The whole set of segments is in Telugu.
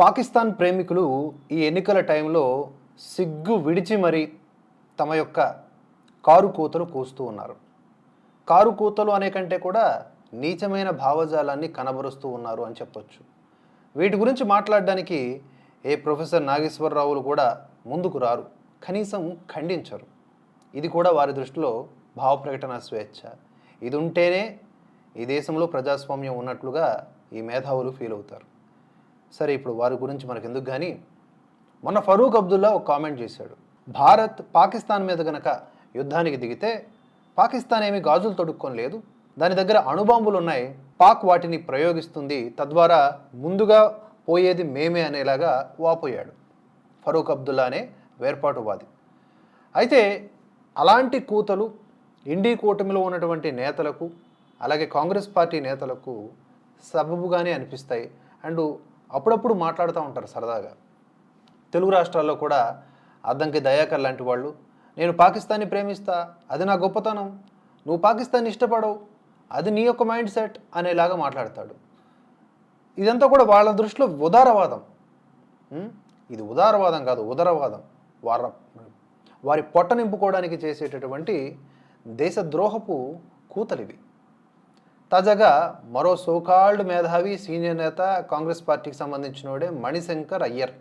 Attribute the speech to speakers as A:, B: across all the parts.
A: పాకిస్తాన్ ప్రేమికులు ఈ ఎన్నికల టైంలో సిగ్గు విడిచి మరి తమ యొక్క కారు కూతలు కూస్తూ ఉన్నారు. కారు కూతలు అనే కంటే కూడా నీచమైన భావజాలాన్ని కనబరుస్తూ ఉన్నారు అని చెప్పొచ్చు. వీటి గురించి మాట్లాడడానికి ఏ ప్రొఫెసర్ నాగేశ్వరరావులు కూడా ముందుకు రారు. కనీసం ఖండించరు. ఇది కూడా వారి దృష్టిలో భావ ప్రకటన స్వేచ్ఛ. ఇది ఉంటేనే ఈ దేశంలో ప్రజాస్వామ్యం ఉన్నట్లుగా ఈ మేధావులు ఫీల్ అవుతారు. సరే ఇప్పుడు వారి గురించి మనకు ఎందుకు కానీ మొన్న ఫరూక్ అబ్దుల్లా ఒక కామెంట్ చేశాడు. భారత్ పాకిస్తాన్ మీద కనుక యుద్ధానికి దిగితే పాకిస్తాన్ ఏమీ గాజులు తొడుక్కొని లేదు. దాని దగ్గర అణుబాంబులు ఉన్నాయి. పాక్ వాటిని ప్రయోగిస్తుంది. తద్వారా ముందుగా పోయేది మేమే అనేలాగా వాపోయాడు ఫరూక్ అబ్దుల్లా అనే వేర్పాటువాది. అయితే అలాంటి కూతలు ఇండీ కూటమిలో ఉన్నటువంటి నేతలకు అలాగే కాంగ్రెస్ పార్టీ నేతలకు సబబుగానే అనిపిస్తాయి. అండ్ అప్పుడప్పుడు మాట్లాడుతూ ఉంటారు సరదాగా. తెలుగు రాష్ట్రాల్లో కూడా అద్దంకి దయాకర్ లాంటి వాళ్ళు నేను పాకిస్తాన్ని ప్రేమిస్తా అది నా గొప్పతనం నువ్వు పాకిస్తాన్ని ఇష్టపడవు అది నీ యొక్క మైండ్ సెట్ అనేలాగా మాట్లాడతాడు. ఇదంతా కూడా వాళ్ళ దృష్టిలో ఉదారవాదం. ఇది ఉదారవాదం కాదు ఉదరవాదం. వార వారి పొట్ట నింపుకోవడానికి చేసేటటువంటి దేశద్రోహపు కూతలివి. తాజాగా మరో సోకాల్డ్ మేధావి సీనియర్ నేత కాంగ్రెస్ పార్టీకి సంబంధించినోడే మణిశంకర్ అయ్యర్.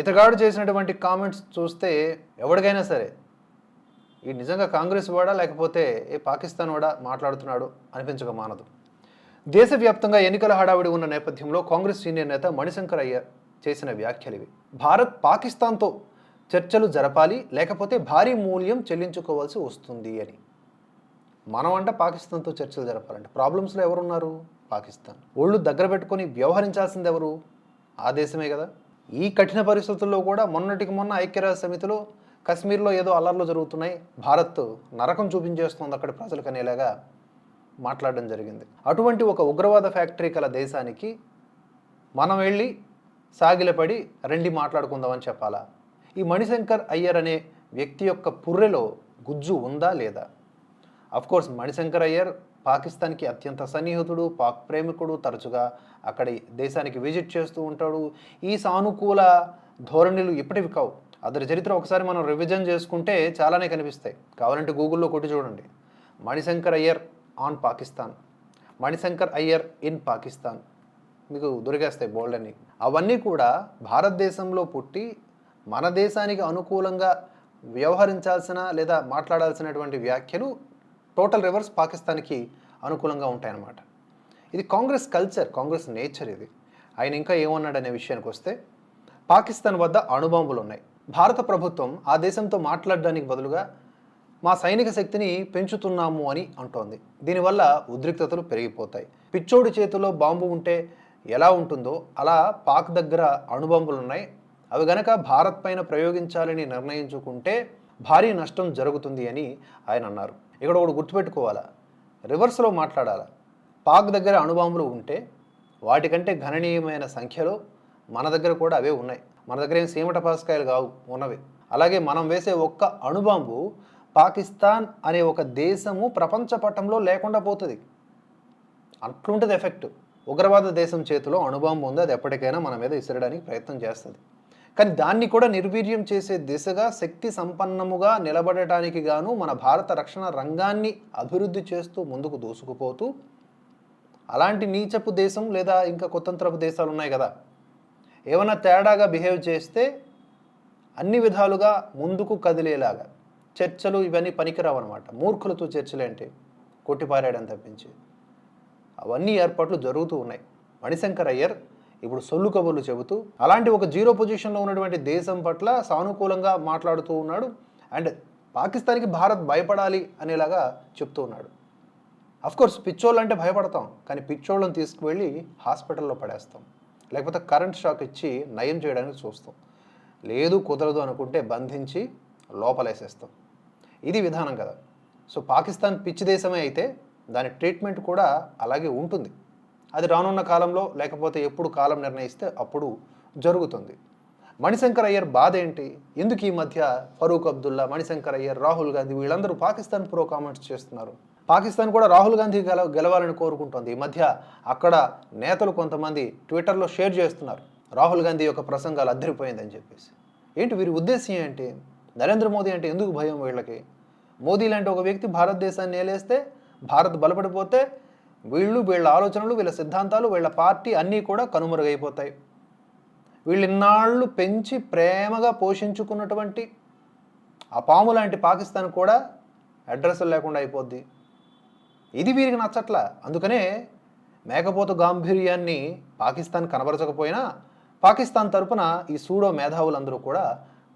A: ఇతగాడు చేసినటువంటి కామెంట్స్ చూస్తే ఎవరికైనా సరే ఈ నిజంగా కాంగ్రెస్ వాడా లేకపోతే ఏ పాకిస్తాన్ వాడా మాట్లాడుతున్నాడు అనిపించక మానదు. దేశవ్యాప్తంగా ఎన్నికల హడావిడి ఉన్న నేపథ్యంలో కాంగ్రెస్ సీనియర్ నేత మణిశంకర్ అయ్యర్ చేసిన వ్యాఖ్యలు ఇవి. భారత్ పాకిస్తాన్తో చర్చలు జరపాలి లేకపోతే భారీ మూల్యం చెల్లించుకోవాల్సి వస్తుంది అని. మనం అంటే పాకిస్తాన్తో చర్చలు జరపాలంటే ప్రాబ్లమ్స్లో ఎవరున్నారు? పాకిస్తాన్. ఒళ్ళు దగ్గర పెట్టుకొని వ్యవహరించాల్సింది ఎవరు? ఆ దేశమే కదా. ఈ కఠిన పరిస్థితుల్లో కూడా మొన్నటికి మొన్న ఐక్యరాజ్య సమితిలో కశ్మీర్లో ఏదో అల్లర్లు జరుగుతున్నాయి. భారత్ నరకం చూపించేస్తుంది అక్కడ ప్రజలకు అనేలాగా మాట్లాడడం జరిగింది. అటువంటి ఒక ఉగ్రవాద ఫ్యాక్టరీ కల దేశానికి మనం వెళ్ళి సాగిలపడి రండి మాట్లాడుకుందామని చెప్పాలా? ఈ మణిశంకర్ అయ్యర్ అనే వ్యక్తి యొక్క పుర్రెలో గుజ్జు ఉందా లేదా? కోర్స్ మణిశంకర్ అయ్యర్ పాకిస్తాన్కి అత్యంత సన్నిహితుడు పాక్ ప్రేమికుడు తరచుగా అక్కడి దేశానికి విజిట్ చేస్తూ ఉంటాడు. ఈ సానుకూల ధోరణులు ఇప్పటివి కావు. అతని చరిత్ర ఒకసారి మనం రివిజన్ చేసుకుంటే చాలానే కనిపిస్తాయి. కావాలంటే గూగుల్లో కొట్టి చూడండి. మణిశంకర్ అయ్యర్ ఆన్ పాకిస్తాన్ మణిశంకర్ అయ్యర్ ఇన్ పాకిస్తాన్ మీకు దొరికేస్తాయి బోల్డ్ అని అవన్నీ కూడా భారతదేశంలో పుట్టి మన దేశానికి అనుకూలంగా వ్యవహరించాల్సిన లేదా మాట్లాడాల్సినటువంటి వ్యాఖ్యలు టోటల్ రివర్స్ పాకిస్తాన్కి అనుకూలంగా ఉంటాయన్నమాట. ఇది కాంగ్రెస్ కల్చర్ కాంగ్రెస్ నేచర్ ఇది. ఆయన ఇంకా ఏమన్నాడు అనే విషయానికి వస్తే పాకిస్తాన్ వద్ద అణుబాంబులు ఉన్నాయి. భారత ప్రభుత్వం ఆ దేశంతో మాట్లాడడానికి బదులుగా మా సైనిక శక్తిని పెంచుతున్నాము అని అంటోంది. దీనివల్ల ఉద్రిక్తతలు పెరిగిపోతాయి. పిచ్చోడి చేతిలో బాంబు ఉంటే ఎలా ఉంటుందో అలా పాక్ దగ్గర అణుబాంబులు ఉన్నాయి. అవి గనక భారత్ పైన ప్రయోగించాలని నిర్ణయించుకుంటే భారీ నష్టం జరుగుతుంది అని ఆయన అన్నారు. ఇక్కడ ఒకటి గుర్తుపెట్టుకోవాలా? రివర్స్లో మాట్లాడాలా? పాక్ దగ్గర అణుబాంబులు ఉంటే వాటికంటే గణనీయమైన సంఖ్యలో మన దగ్గర కూడా అవే ఉన్నాయి. మన దగ్గర ఏం సీమట పాస్కాయలు కావు ఉన్నవి. అలాగే మనం వేసే ఒక్క అణుబాంబు పాకిస్తాన్ అనే ఒక దేశము ప్రపంచ పటంలో లేకుండా పోతుంది. అట్లుంటుంది ఎఫెక్ట్. ఉగ్రవాద దేశం చేతిలో అణుబాంబు ఉంది అది ఎప్పటికైనా మన మీద విసిరడానికి ప్రయత్నం చేస్తుంది. కానీ దాన్ని కూడా నిర్వీర్యం చేసే దిశగా శక్తి సంపన్నముగా నిలబడటానికి గాను మన భారత రక్షణ రంగాన్ని అభివృద్ధి చేస్తూ ముందుకు దూసుకుపోతూ అలాంటి నీచపు దేశం లేదా ఇంకా కొత్తంత్రపు దేశాలు ఉన్నాయి కదా. ఏమైనా తేడాగా బిహేవ్ చేస్తే అన్ని విధాలుగా ముందుకు కదిలేలాగా. చర్చలు ఇవన్నీ పనికిరావు అనమాట మూర్ఖులతో చర్చలు ఏంటి? కొట్టిపారాయడం తప్పించి. అవన్నీ ఏర్పాట్లు జరుగుతూ ఉన్నాయి. మణిశంకర్ అయ్యర్ ఇప్పుడు సొల్లు కబుర్లు చెబుతూ అలాంటి ఒక జీరో పొజిషన్లో ఉన్నటువంటి దేశం పట్ల సానుకూలంగా మాట్లాడుతూ ఉన్నాడు. అండ్ పాకిస్తాన్కి భారత్ భయపడాలి అనేలాగా చెప్తూ ఉన్నాడు. కోర్స్ పిచ్చోళ్ళు అంటే భయపడతాం కానీ పిచ్చోళ్ళని తీసుకువెళ్ళి హాస్పిటల్లో పడేస్తాం. లేకపోతే కరెంట్ షాక్ ఇచ్చి నయం చేయడానికి చూస్తాం. లేదు కుదరదు అనుకుంటే బంధించి లోపలేసేస్తాం. ఇది విధానం కదా. సో పాకిస్తాన్ పిచ్చి దేశమే అయితే దాని ట్రీట్మెంట్ కూడా అలాగే ఉంటుంది. అది రానున్న కాలంలో లేకపోతే ఎప్పుడు కాలం నిర్ణయిస్తే అప్పుడు జరుగుతుంది. మణిశంకర్ అయ్యర్ బాధ ఏంటి? ఎందుకు ఈ మధ్య ఫరూక్ అబ్దుల్లా మణిశంకర్ అయ్యర్ రాహుల్ గాంధీ వీళ్ళందరూ పాకిస్తాన్ ప్రో కామెంట్స్ చేస్తున్నారు. పాకిస్తాన్ కూడా రాహుల్ గాంధీ గెల గెలవాలని కోరుకుంటోంది. ఈ మధ్య అక్కడ నేతలు కొంతమంది ట్విట్టర్లో షేర్ చేస్తున్నారు. రాహుల్ గాంధీ యొక్క ప్రసంగాలు అద్దరిపోయిందని చెప్పేసి. ఏంటి వీరి ఉద్దేశం ఏంటి? నరేంద్ర మోదీ అంటే ఎందుకు భయం వీళ్ళకి? మోదీ లాంటి ఒక వ్యక్తి భారతదేశాన్ని ఏలేస్తే భారత్ బలపడిపోతే వీళ్ళు వీళ్ళ ఆలోచనలు వీళ్ళ సిద్ధాంతాలు వీళ్ళ పార్టీ అన్నీ కూడా కనుమరుగైపోతాయి. వీళ్ళు ఇన్నాళ్ళు పెంచి ప్రేమగా పోషించుకున్నటువంటి ఆ పాము లాంటి పాకిస్తాన్ కూడా అడ్రస్ లేకుండా అయిపోద్ది. ఇది వీరికి నచ్చట్ల. అందుకనే మేకపోతు గాంభీర్యాన్ని పాకిస్తాన్ కనబరచకపోయినా పాకిస్తాన్ తరపున ఈ సూడో మేధావులందరూ కూడా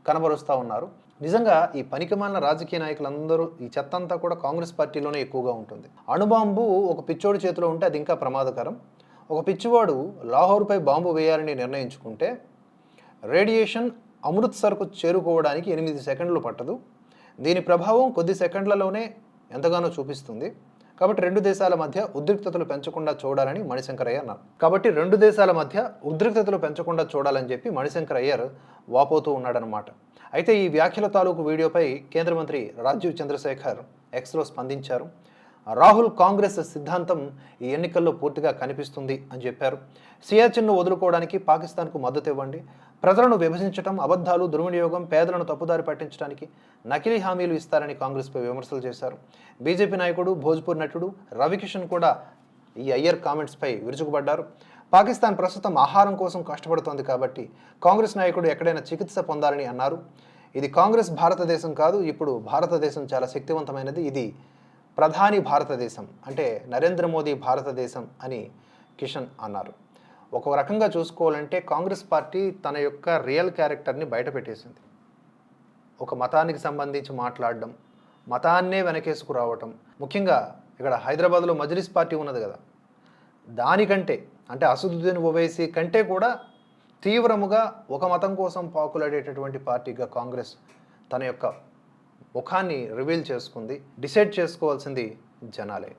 A: కనబరుస్తూ ఉన్నారు. నిజంగా ఈ పనికిమాలిన రాజకీయ నాయకులందరూ ఈ చెత్త అంతా కూడా కాంగ్రెస్ పార్టీలోనే ఎక్కువగా ఉంటుంది. అణుబాంబు ఒక పిచ్చోడి చేతిలో ఉంటే అది ఇంకా ప్రమాదకరం. ఒక పిచ్చివాడు లాహోర్పై బాంబు వేయాలని నిర్ణయించుకుంటే రేడియేషన్ అమృత్సర్కు చేరుకోవడానికి ఎనిమిది సెకండ్లు పట్టదు. దీని ప్రభావం కొద్ది సెకండ్లలోనే ఎంతగానో చూపిస్తుంది. కాబట్టి రెండు దేశాల మధ్య ఉద్రిక్తతలు పెంచకుండా చూడాలని మణిశంకరయ్య అన్నారు. కాబట్టి రెండు దేశాల మధ్య ఉద్రిక్తతలు పెంచకుండా చూడాలని చెప్పి మణిశంకర్ అయ్యర్ వాపోతూ ఉన్నాడనమాట అయితే ఈ వ్యాఖ్యల తాలూకు వీడియోపై కేంద్ర మంత్రి రాజీవ్ చంద్రశేఖర్ ఎక్స్లో స్పందించారు. రాహుల్ కాంగ్రెస్ సిద్ధాంతం ఈ ఎన్నికల్లో పూర్తిగా కనిపిస్తుంది అని చెప్పారు. సియాచిన్ను వదులుకోవడానికి పాకిస్తాన్కు మద్దతు ఇవ్వండి. ప్రజలను విభజించడం అబద్ధాలు దుర్వినియోగం పేదలను తప్పుదారి పట్టించడానికి నకిలీ హామీలు ఇస్తారని కాంగ్రెస్పై విమర్శలు చేశారు. బీజేపీ నాయకుడు భోజ్పూర్ నటుడు రవికిషన్ కూడా ఈ అయ్యర్ కామెంట్స్పై విరుచుకుపడ్డారు. పాకిస్తాన్ ప్రస్తుతం ఆహారం కోసం కష్టపడుతోంది కాబట్టి కాంగ్రెస్ నాయకుడు ఎక్కడైనా చికిత్స పొందాలని అన్నారు. ఇది కాంగ్రెస్ భారతదేశం కాదు ఇప్పుడు భారతదేశం చాలా శక్తివంతమైనది. ఇది ప్రధాని భారతదేశం అంటే నరేంద్ర మోదీ భారతదేశం అని కిషన్ అన్నారు. ఒక రకంగా చూసుకోవాలంటే కాంగ్రెస్ పార్టీ తన యొక్క రియల్ క్యారెక్టర్ని బయటపెట్టేసింది ఒక మతానికి సంబంధించి మాట్లాడడం మతాన్నే వెనకేసుకురావటం ముఖ్యంగా ఇక్కడ హైదరాబాద్లో మజ్లిస్ పార్టీ ఉన్నది కదా. దానికంటే అంటే అసదుద్దీన్ ఓవైసీ కంటే కూడా తీవ్రముగా ఒక మతం కోసం పాకులాడేటటువంటి పార్టీగా కాంగ్రెస్ తన యొక్క ముఖాన్ని రివీల్ చేసుకుంది డిసైడ్ చేసుకోవాల్సింది జనాలే.